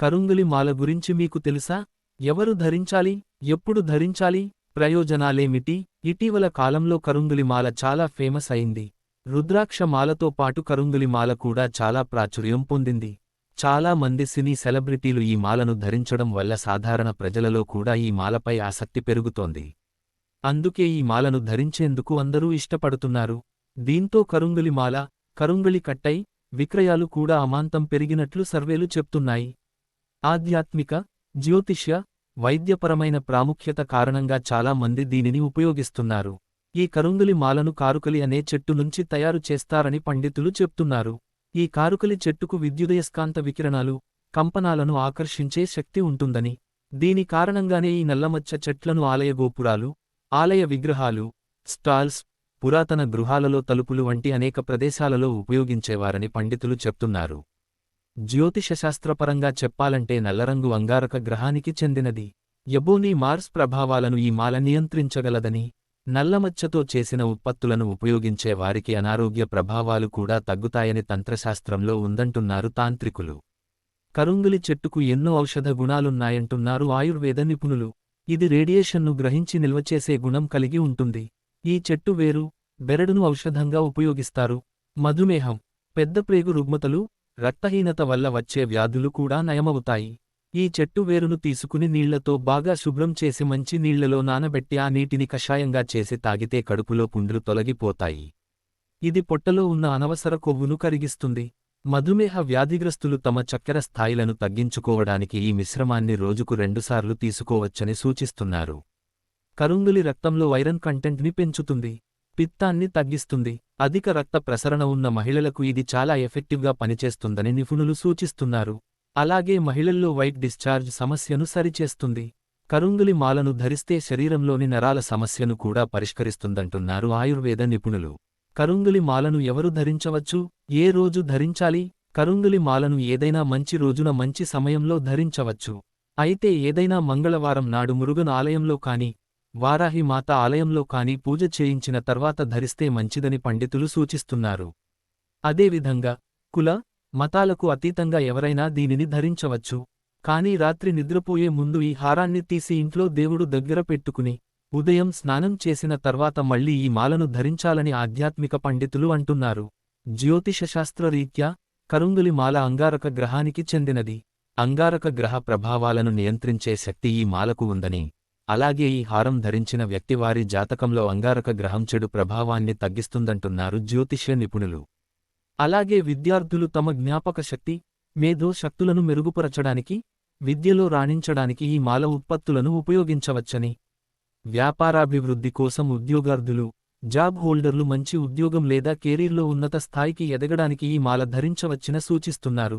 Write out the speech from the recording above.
కరుంగులి మాల గురించి మీకు తెలుసా? ఎవరు ధరించాలి? ఎప్పుడు ధరించాలి? ప్రయోజనాలేమిటి? ఇటీవల కాలంలో కరుంగులి మాల చాలా ఫేమస్ అయింది. రుద్రాక్ష మాలతో పాటు కరుంగులి మాల కూడా చాలా ప్రాచుర్యం పొందింది. చాలా మంది సినీ సెలబ్రిటీలు ఈ మాలను ధరించడం వల్ల సాధారణ ప్రజలలో కూడా ఈ మాలపై ఆసక్తి పెరుగుతోంది. అందుకే ఈ మాలను ధరించేందుకు అందరూ ఇష్టపడుతున్నారు. దీంతో కరుంగులి మాల కరుంగులి కట్టై విక్రయాలు కూడా అమాంతం పెరిగినట్లు సర్వేలు చెప్తున్నాయి. ఆధ్యాత్మిక జ్యోతిష్య వైద్యపరమైన ప్రాముఖ్యత కారణంగా చాలా మంది దీనిని ఉపయోగిస్తున్నారు. ఈ కరుంగులి మాలను కారుకలి అనే చెట్టు నుంచి తయారు చేస్తారని పండితులు చెప్తున్నారు. ఈ కారుకలి చెట్టుకు విద్యుదయస్కాంత వికిరణాలు కంపనాలను ఆకర్షించే శక్తి ఉంటుందని. దీని కారణంగానే ఈ నల్లమచ్చ చెట్లను ఆలయ గోపురాలు ఆలయ విగ్రహాలు స్టాల్స్ పురాతన గృహాలలో తలుపులు వంటి అనేక ప్రదేశాలలో ఉపయోగించేవారని పండితులు చెప్తున్నారు. జ్యోతిషశాస్త్రపరంగా చెప్పాలంటే నల్లరంగు అంగారక గ్రహానికి చెందినది. ఎబోనీ మార్స్ ప్రభావాలను ఈ మాల నియంత్రించగలదని నల్లమచ్చతో చేసిన ఉత్పత్తులను ఉపయోగించే వారికి అనారోగ్య ప్రభావాలు కూడా తగ్గుతాయని తంత్రశాస్త్రంలో ఉందంటున్నారు తాంత్రికులు. కరుంగులి చెట్టుకు ఎన్నో ఔషధ గుణాలున్నాయంటున్నారు ఆయుర్వేద నిపుణులు. ఇది రేడియేషన్ను గ్రహించి నిల్వచేసే గుణం కలిగి ఉంటుంది. ఈ చెట్టు వేరు బెరడును ఔషధంగా ఉపయోగిస్తారు. మధుమేహం పెద్ద ప్రేగు రుగ్మతలు రక్తహీనత వల్ల వచ్చే వ్యాధులు కూడా నయమవుతాయి. ఈ చెట్టు వేరును తీసుకుని నీళ్ళతో బాగా శుభ్రం చేసి మంచి నీళ్ళలో నానబెట్టి ఆ నీటిని కషాయంగా చేసి తాగితే కడుపులో పుండ్లు తొలగిపోతాయి. ఇది పొట్టలో ఉన్న అనవసర కొవ్వును కరిగిస్తుంది. మధుమేహ వ్యాధిగ్రస్తులు తమ చక్కెర స్థాయిలను తగ్గించుకోవడానికి ఈ మిశ్రమాన్ని రోజుకు రెండుసార్లు తీసుకోవచ్చని సూచిస్తున్నారు. కరుంగులి రక్తంలో ఐరన్ కంటెంట్ని పెంచుతుంది. పిత్తాన్ని తగ్గిస్తుంది. అధిక రక్త ప్రసరణ ఉన్న మహిళలకు ఇది చాలా ఎఫెక్టివ్గా పనిచేస్తుందని నిపుణులు సూచిస్తున్నారు. అలాగే మహిళల్లో వైట్ డిశ్చార్జ్ సమస్యను సరిచేస్తుంది. కరుంగులి మాలను ధరిస్తే శరీరంలోని నరాల సమస్యను కూడా పరిష్కరిస్తుందంటున్నారు ఆయుర్వేద నిపుణులు. కరుంగులి మాలను ఎవరు ధరించవచ్చు? ఏ రోజు ధరించాలి? కరుంగులి మాలను ఏదైనా మంచి రోజున మంచి సమయంలో ధరించవచ్చు. అయితే ఏదైనా మంగళవారం నాడు మురుగన్ ఆలయంలో కాని వారాహి మాత ఆలయంలో కాని పూజ చేయించిన తర్వాత ధరిస్తే మంచిదని పండితులు సూచిస్తున్నారు. అదేవిధంగా కుల మతాలకు అతీతంగా ఎవరైనా దీనిని ధరించవచ్చు. కాని రాత్రి నిద్రపోయే ముందు ఈ హారాన్ని తీసి ఇంట్లో దేవుడు దగ్గర పెట్టుకుని ఉదయం స్నానం చేసిన తర్వాత మళ్ళీ ఈ మాలను ధరించాలని ఆధ్యాత్మిక పండితులు అంటున్నారు. జ్యోతిషశాస్త్రరీత్యా కరుంగులి మాల అంగారక గ్రహానికి చెందినది. అంగారక గ్రహ ప్రభావాలను నియంత్రించే శక్తి ఈ మాలకు ఉందని అలాగే ఈ హారం ధరించిన వ్యక్తి వారి జాతకంలో అంగారక గ్రహం చెడు ప్రభావాన్ని తగ్గిస్తుందంటున్నారు జ్యోతిష్య నిపుణులు. అలాగే విద్యార్థులు తమ జ్ఞాపక శక్తి మేధో శక్తులను మెరుగుపరచడానికి విద్యలో రాణించడానికి ఈ మాల ఉత్పత్తులను ఉపయోగించవచ్చని. వ్యాపారాభివృద్ధి కోసం ఉద్యోగార్థులు జాబ్ హోల్డర్లు మంచి ఉద్యోగం లేదా కెరీర్లో ఉన్నత స్థాయికి ఎదగడానికి ఈ మాల ధరించవచ్చిన సూచిస్తున్నారు.